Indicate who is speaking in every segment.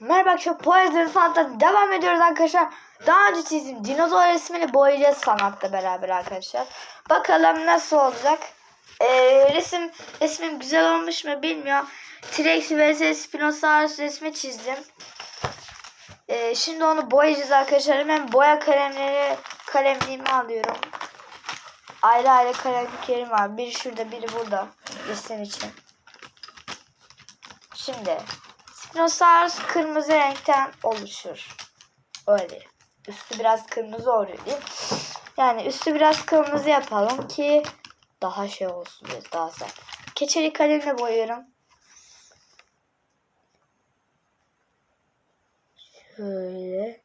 Speaker 1: Merhaba arkadaşlar Poezleri Sanat'ta devam ediyoruz arkadaşlar. Daha önce çizdiğim dinozor resmini boyayacağız sanatla beraber arkadaşlar. Bakalım nasıl olacak. Ee, resim resmim güzel olmuş mu bilmiyorum. T-Rex vs Spinosaurus resmi çizdim. Ee, şimdi onu boyayacağız arkadaşlar. Hemen boya kalemleri kalemliğimi alıyorum. Ayrı ayrı kalemliklerim var. Biri şurada biri burada. Resim için. Şimdi Spinosaurus kırmızı renkten oluşur. Öyle. Üstü biraz kırmızı oluyor değil? Yani üstü biraz kırmızı yapalım ki daha şey olsun diye daha sert. Keçeli kalemle boyuyorum. Şöyle.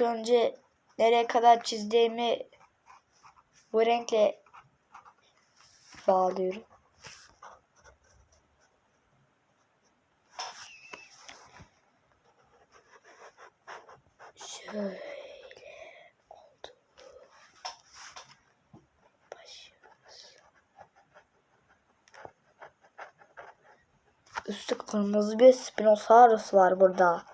Speaker 1: Önce nereye kadar çizdiğimi bu renkle bağlıyorum. Şöyle oldu. Başlıyoruz. Üstü kırmızı bir Spinosaurus var burada.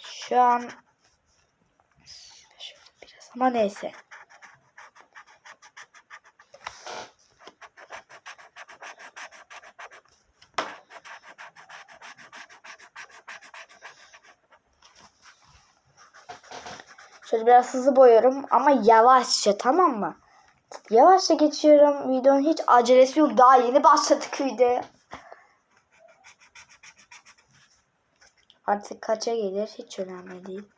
Speaker 1: Şu an ama neyse. Şöyle biraz hızlı boyuyorum ama yavaşça tamam mı? Yavaşça geçiyorum. Videonun hiç acelesi yok. Daha yeni başladık videoya. Artık kaça gelir hiç önemli değil.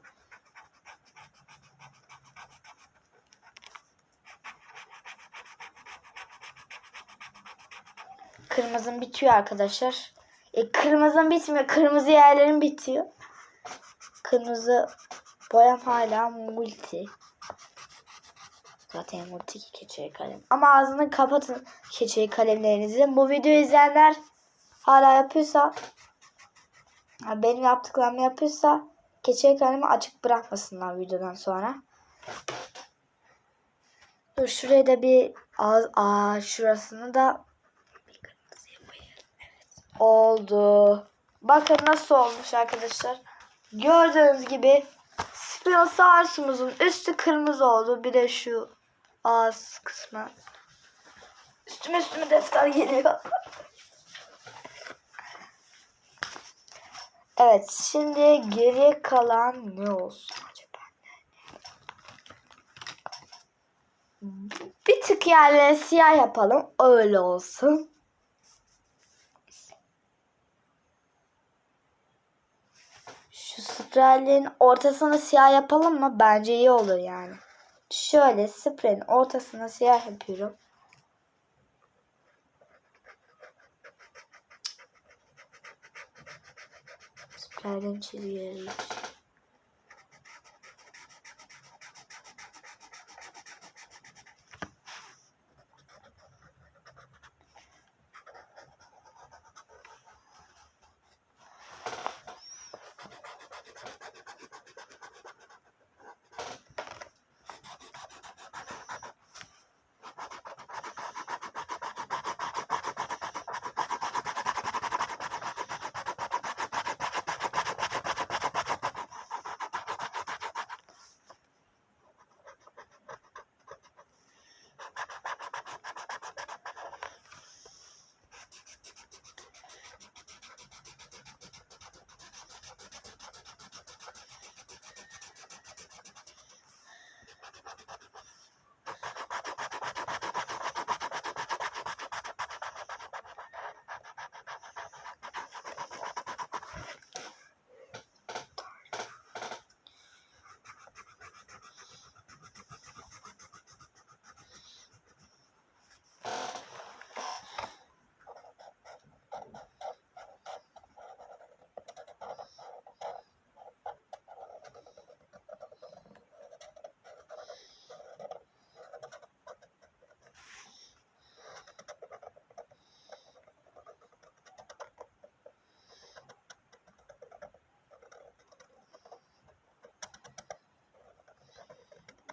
Speaker 1: Kırmızım bitiyor arkadaşlar. E, kırmızım bitmiyor. Kırmızı yerlerim bitiyor. Kırmızı boyam hala multi. Zaten multi keçeli kalem. Ama ağzını kapatın keçeli kalemlerinizi. Bu videoyu izleyenler hala yapıyorsa benim yaptıklarımı yapıyorsa keçeli kalemi açık bırakmasınlar videodan sonra. Dur şuraya da bir ağız, aa şurasını da. Oldu. Bakın nasıl olmuş arkadaşlar. Gördüğünüz gibi Spinosaurus'umuzun üstü kırmızı oldu. Bir de şu ağız kısmı. Üstüme üstüme defter geliyor. evet şimdi geriye kalan ne olsun acaba? Bir tık yerlerine siyah yapalım. Öyle olsun. Şu spraylerin ortasını siyah yapalım mı? Bence iyi olur yani. Şöyle spreyin ortasına siyah yapıyorum. Spraylerin çizgileri.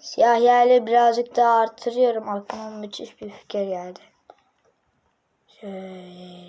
Speaker 1: Siyah yerleri birazcık daha artırıyorum. Aklıma müthiş bir fikir geldi. Şöyle.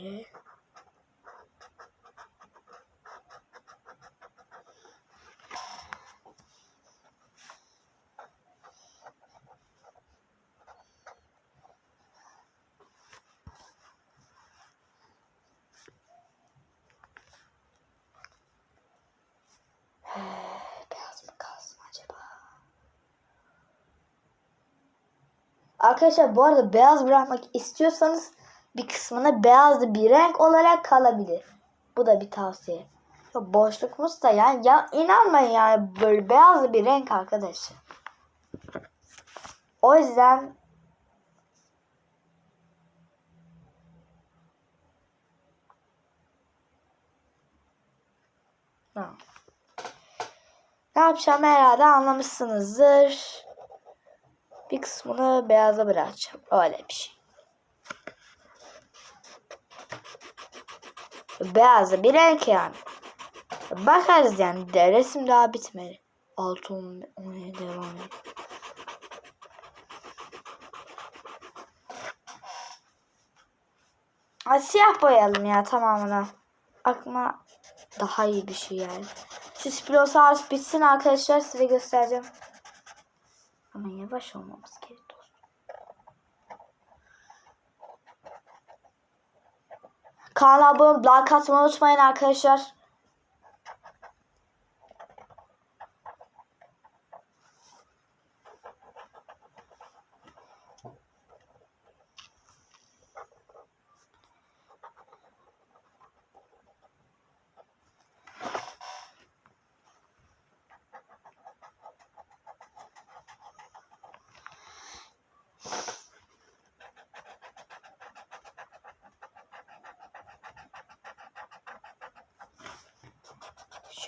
Speaker 1: Arkadaşlar bu arada beyaz bırakmak istiyorsanız bir kısmına beyazlı bir renk olarak kalabilir. Bu da bir tavsiye. Ya boşlukumuz da yani ya inanmayın yani böyle beyazlı bir renk arkadaşlar. O yüzden. Ne yapacağım herhalde anlamışsınızdır. Bir kısmını beyaza bırakacağım. Öyle bir şey. Beyazı bir renk yani. Bakarız yani. De, resim daha bitmedi. Altı on, on devam ediyor. Ay, siyah boyayalım ya tamamına. Aklıma daha iyi bir şey yani. Şu Spinosaurus bitsin arkadaşlar size göstereceğim. Ama yavaş olmamız gerek dostum. Kanala abone olup like atmayı unutmayın arkadaşlar.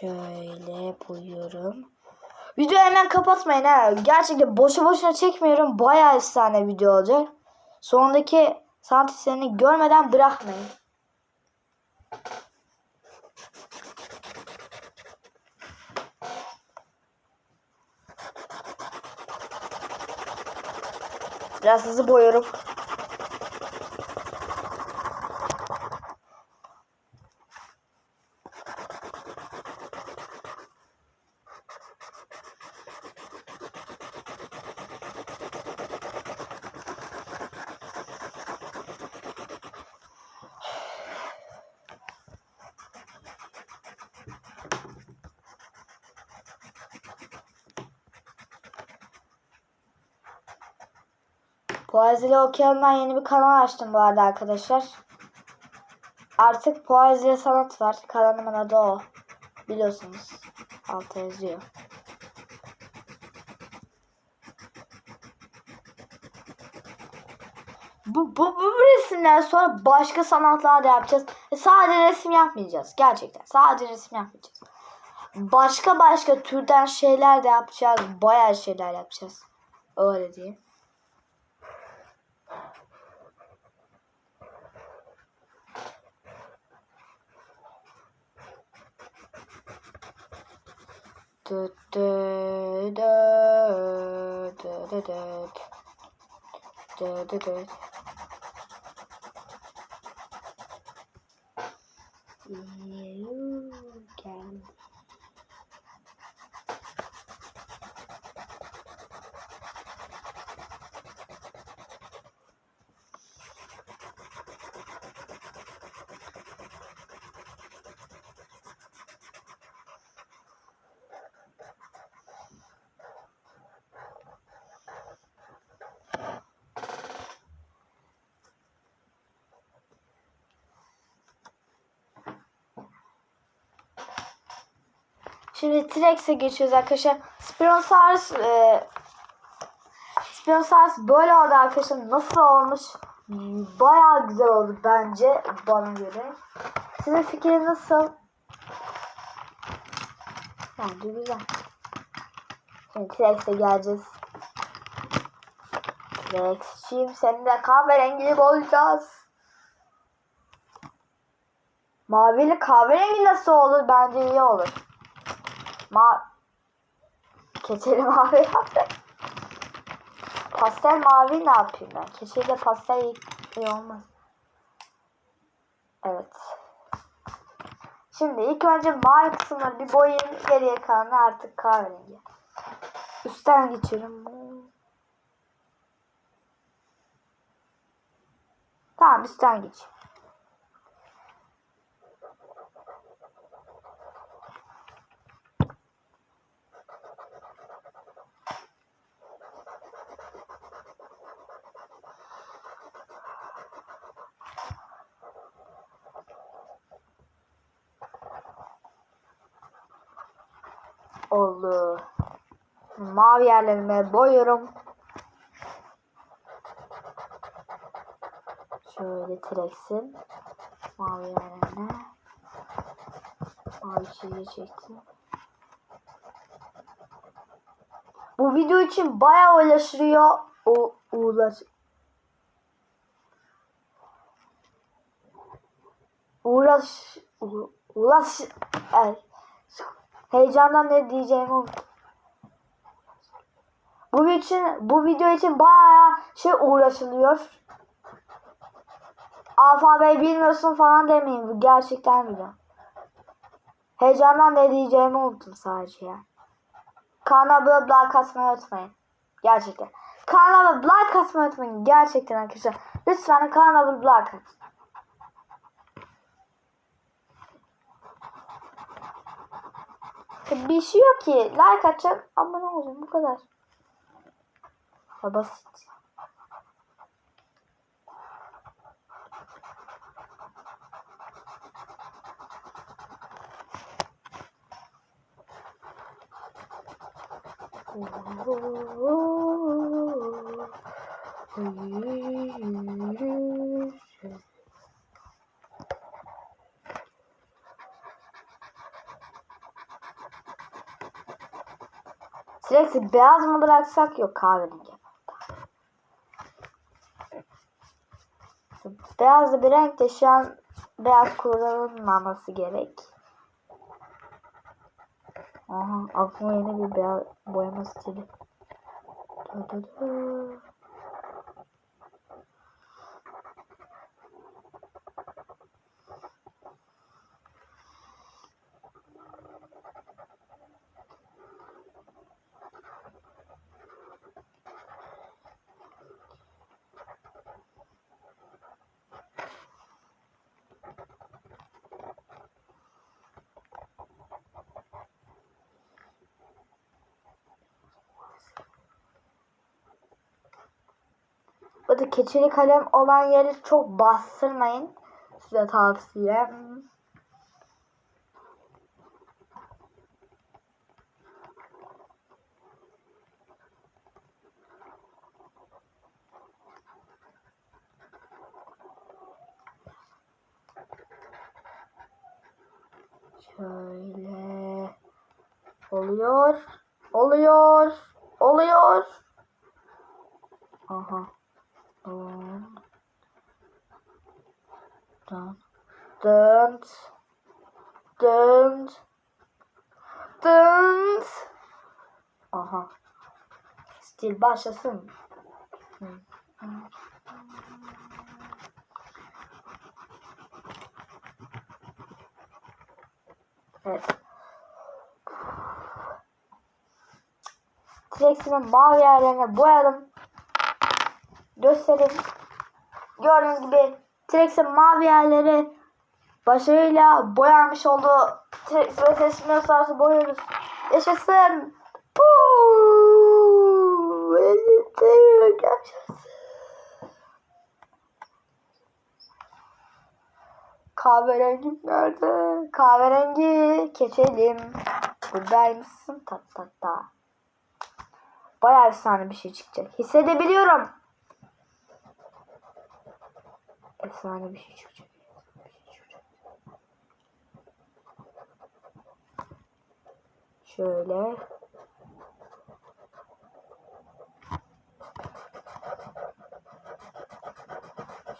Speaker 1: Şöyle boyuyorum. Videoyu hemen kapatmayın ha. Gerçekten boşu boşuna çekmiyorum. Bayağı efsane video olacak. Sondaki sanat eserini görmeden bırakmayın. Biraz hızlı boyuyorum. Poezili Okyan'dan yeni bir kanal açtım bu arada arkadaşlar. Artık Poezili Sanat var. Kanalımın adı o. Biliyorsunuz. Altta yazıyor. Bu, bu, bu resimden sonra başka sanatlar da yapacağız. E, sadece resim yapmayacağız. Gerçekten. Sadece resim yapmayacağız. Başka başka türden şeyler de yapacağız. Bayağı şeyler yapacağız. Öyle diyeyim. You can. Şimdi T-Rex'e geçiyoruz arkadaşlar. Spinosaurus e, Spinosaurus böyle oldu arkadaşlar. Nasıl olmuş? Bayağı güzel oldu bence bana göre. Sizin fikriniz nasıl? Bence güzel. Şimdi T-Rex'e geleceğiz. T-Rex'ciğim seninle kahverengi olacağız. Mavili kahverengi nasıl olur? Bence iyi olur. Ma Keçeli mavi yaptı. pastel mavi ne yapayım ben? Keçeli pastel iyi olmaz. Evet. Şimdi ilk önce mavi kısımları bir boyayayım. Geriye kalanı artık kahverengi. Üstten geçiyorum. Tamam üstten geç. Oldu. Mavi yerlerime boyuyorum. Şöyle T-Rex'in mavi yerlerine mavi çizgi çektim. Bu video için bayağı uğraşılıyor. O uğraş uğraş uğraş evet. Heyecandan ne diyeceğimi unuttum. Bu için bu video için bayağı şey uğraşılıyor. Alfabeyi bilmiyorsun falan demeyin. Bu gerçekten biliyorum. Heyecandan ne diyeceğimi unuttum sadece ya. Kanala böyle like atmayı unutmayın. Gerçekten. Kanala like atmayı unutmayın. Gerçekten arkadaşlar. Lütfen kanala like atın. Bir şey yok ki. Like atacağım. Abone olacağım. Bu kadar. Ha, basit. Sürekli beyaz mı bıraksak yok kahverengi. Beyaz bir renk de şu an beyaz kullanılmaması gerek. Aha aklıma yeni bir beyaz boyama stili. Dı dı dı. Burada keçeli kalem olan yeri çok bastırmayın. Size tavsiye. Şöyle oluyor, oluyor, oluyor. Aha. Dön. Dön. Dön. Dön. Dön. Aha. Stil başlasın. Evet. T-Rex'imin mavi yerlerine boyadım. Göstereyim. Gördüğünüz gibi T-Rex'in mavi yerleri başarıyla boyanmış oldu. T-Rex ve boyuyoruz. Yaşasın. Puuu. Yaşasın. Kahverengi nerede? Kahverengi keçelim. Buradaymışsın tat tat ta. Bayağı efsane bir şey çıkacak. Hissedebiliyorum. Efsane bir şey çıkacak. Şöyle.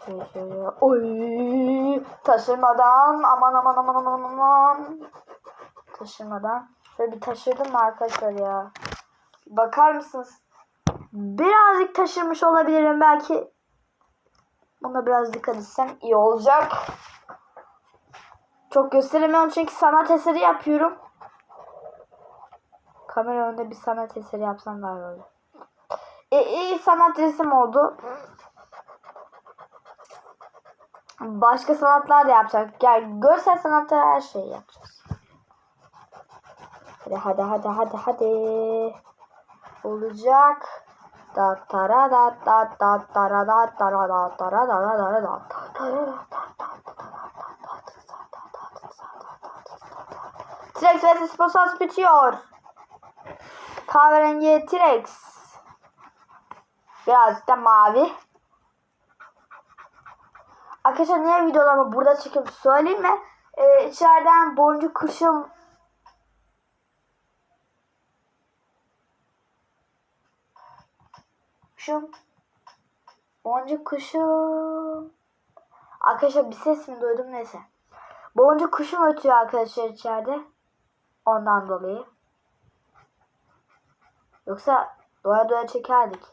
Speaker 1: Şöyle şöyle. Oy! Taşırmadan aman aman aman aman aman. Taşırmadan. Şöyle bir taşırdım mı arkadaşlar ya? Bakar mısınız? birazcık taşırmış olabilirim belki. Buna biraz dikkat etsem iyi olacak. Çok gösteremiyorum çünkü sanat eseri yapıyorum. Kamera önünde bir sanat eseri yapsam daha iyi olur. E, iyi sanat resim oldu. Başka sanatlar da yapacak. Yani görsel sanatta her şeyi yapacağız. Hadi hadi hadi hadi hadi. Olacak. Da tara da da da tara da tara da tara da da da da T-Rex vs Sposas bitiyor. Kahverengi T-Rex. Birazcık da mavi. Arkadaşlar niye videolarımı burada çekip söyleyeyim mi? Ee, içeriden boncuk kuşum kuşum boncuk kuşum Arkadaşlar bir ses mi duydum neyse. Boncuk kuşum ötüyor arkadaşlar içeride. Ondan dolayı. Yoksa doya doya çekerdik.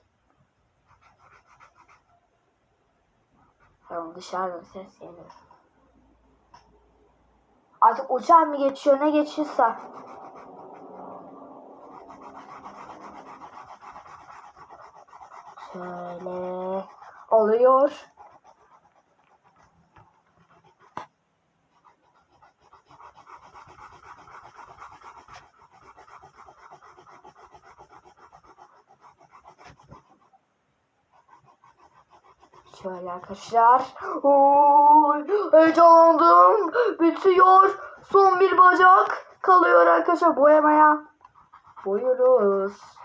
Speaker 1: Tamam dışarıdan ses geliyor. Artık uçak mı geçiyor ne geçiyorsa. Şöyle oluyor. Şöyle arkadaşlar. Heyecanlandım. Bitiyor. Son bir bacak kalıyor arkadaşlar boyamaya. Boyuyoruz.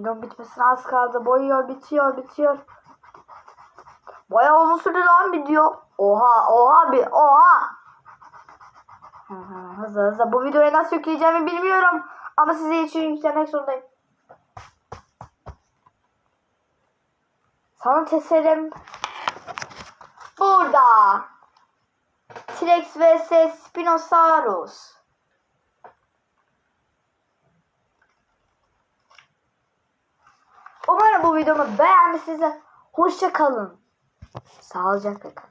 Speaker 1: Videonun bitmesine az kaldı. Boyuyor, bitiyor, bitiyor. Bayağı uzun sürdü lan video. Oha, oha bir, oha. Hı hı, Hızlı hızlı. Bu videoyu nasıl yükleyeceğimi bilmiyorum. Ama size için yüklemek zorundayım. Sanat eserim burada. T-Rex vs Spinosaurus. Umarım bu videomu beğenmişsiniz. Hoşça kalın. Sağlıcakla kalın.